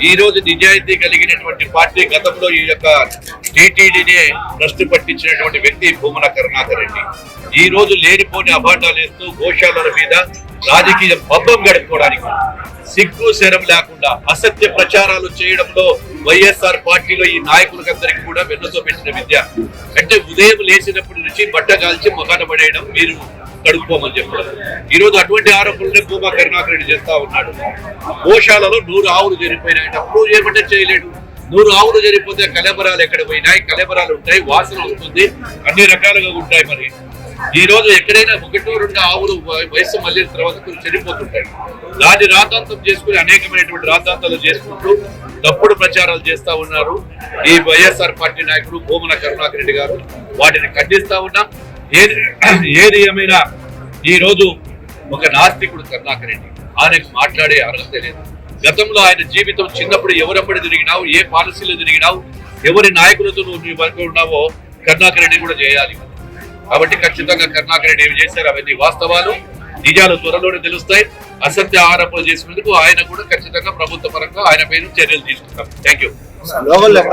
ఈ రోజు నిజాయితీ కలిగినటువంటి పార్టీ గతంలో ఈ యొక్క టీటీడీనే భ్రష్టు పట్టించినటువంటి వ్యక్తి భూమన కరుణాకర్ రెడ్డి. ఈ రోజు లేనిపోని అభాండాలు వేస్తూ గోశాలల మీద రాజకీయ పబ్బం గడుపుకోవడానికి సిగ్గు శరం లేకుండా అసత్య ప్రచారాలు చేయడంలో వైఎస్ఆర్ పార్టీలో ఈ నాయకులకందరికీ కూడా వెన్నుతో పెట్టిన విద్య. అంటే ఉదయం లేచినప్పటి నుంచి బట్ట కాల్చి మొగాన పడేయడం మీరు కడుక్కోమని చెప్పడం ఈ రోజు అటువంటి ఆరోపణలే భూమా కరుణాకర్ రెడ్డి చేస్తా ఉన్నాడు. గోశాలలో నూరు ఆవులు జరిగిపోయినప్పుడు చేయమంటే చేయలేడు. నూరు ఆవులు జరిగిపోతే కలెబరాలు ఎక్కడ పోయినాయి? కలబరాలు ఉంటాయి వాసన వస్తుంది. అన్ని రకాలుగా ఉంటాయి మరి. ఈ రోజు ఎక్కడైనా ఒకటో రెండు ఆవులు వయసు వయస్సు మళ్ళిన తర్వాత కొన్ని చనిపోతుంటాయి దాన్ని రాతాంతం చేసుకుని అనేకమైనటువంటి రాతాంతాలు చేసుకుంటూ తప్పుడు ప్రచారాలు చేస్తా ఉన్నారు. ఈ వైఎస్ఆర్ పార్టీ నాయకుడు భూమన కరుణాకర్ రెడ్డి గారు. వాటిని ఖండిస్తా ఉన్నాం. ఏది ఏది ఏమైనా ఈ రోజు ఒక నాస్తికుడు కరుణాకర్ రెడ్డి ఆయనకు మాట్లాడే అర్హత లేదు. గతంలో ఆయన జీవితం చిన్నప్పుడు ఎవరెప్పుడు తిరిగినావు ఏ పాలసీలు తిరిగినావు ఎవరి నాయకులతో నువ్వు వరకు ఉన్నావో కరుణాకర్ రెడ్డి కూడా చేయాలి. కాబట్టి ఖచ్చితంగా కరుణాకర్ రెడ్డి ఏమి చేశారు అవన్నీ వాస్తవాలు నిజాలు త్వరలోనే తెలుస్తాయి. అసత్య ఆరోపణలు చేసినందుకు ఆయన కూడా ఖచ్చితంగా ప్రభుత్వ పరంగా ఆయన పేరు చర్యలు తీసుకుంటాం. Thank you